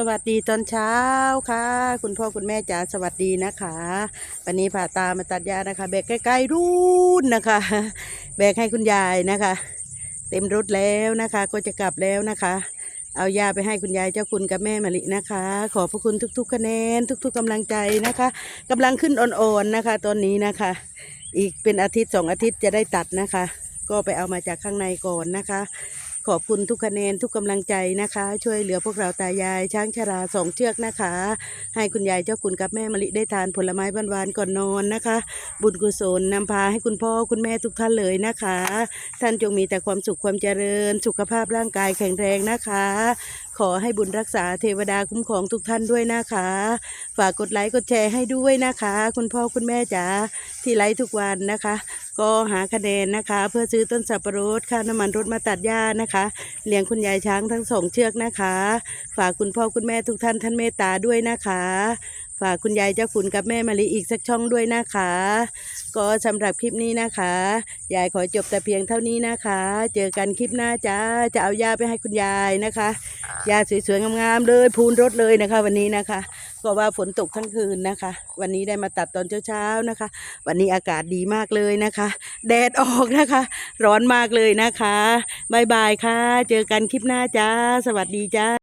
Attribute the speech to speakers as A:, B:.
A: สวัสดีตอนเช้าค่ะ คุณพ่อคุณแม่จ๋าสวัสดีนะคะวันนี้ผ่าตามาตัดหญ้านะคะ แบกใกล้ๆรุ่นนะคะ แบกให้คุณยายนะคะ เต็มรถแล้วนะคะ ก็จะกลับแล้วนะคะ เอายาไปให้คุณยายเจ้าคุณกับแม่มะลินะคะ ขอบพระคุณทุก ๆ คะแนน ทุก ๆกำลังใจนะคะกำลังขึ้นอ่อนๆนะคะ ตอนนี้นะคะ อีกเป็นอาทิตย์สองอาทิตย์จะได้ตัดนะคะ ก็ไปเอามาจากข้างในก่อนนะคะ ขอบคุณทุกคะแนนทุกกำลังใจนะคะ ช่วยเหลือพวกเราตายาย ช้างชราสองเชือกนะคะ ให้คุณยายเจ้าคุณกับแม่มะลิได้ทานผลไม้หวานๆก่อนนอนนะคะ บุญกุศลนำพาให้คุณพ่อคุณแม่ทุกท่านเลยนะคะ ท่านจงมีแต่ความสุขความเจริญ สุขภาพร่างกายแข็งแรงนะคะ ขอให้บุญรักษาเทวดาคุ้มครองทุกท่านด้วยนะคะ ฝากกดไลค์กดแชร์ให้ด้วยนะคะ คุณพ่อคุณแม่จ๋าที่ไลค์ทุกวันนะคะ ก็หาคะแนนนะคะ เพื่อซื้อต้นสับปะรดค่าน้ำมันรถมาตัดหญ้านะคะเลี้ยงคุณยายช้างทั้งสองเชือกนะคะ ฝากคุณพ่อคุณแม่ทุกท่านท่านเมตตาด้วยนะคะ ฝากคุณยายเจ้าคุณกับแม่มะลิอีกสักช่องด้วยนะคะ ก็สำหรับคลิปนี้นะคะ ยายขอจบแต่เพียงเท่านี้นะคะ เจอกันคลิปหน้าจ้า จะเอายาไปให้คุณยายนะคะ ยาสวยๆงามๆเลยพูนรถเลยนะคะ วันนี้นะคะก็ว่าฝนตกทั้งคืนนะคะ วันนี้ได้มาตัดตอนเช้าๆนะคะ วันนี้อากาศดีมากเลยนะคะ แดดออกนะคะ ร้อนมากเลยนะคะบายบายค่ะ เจอกันคลิปหน้าจ้า สวัสดีจ้า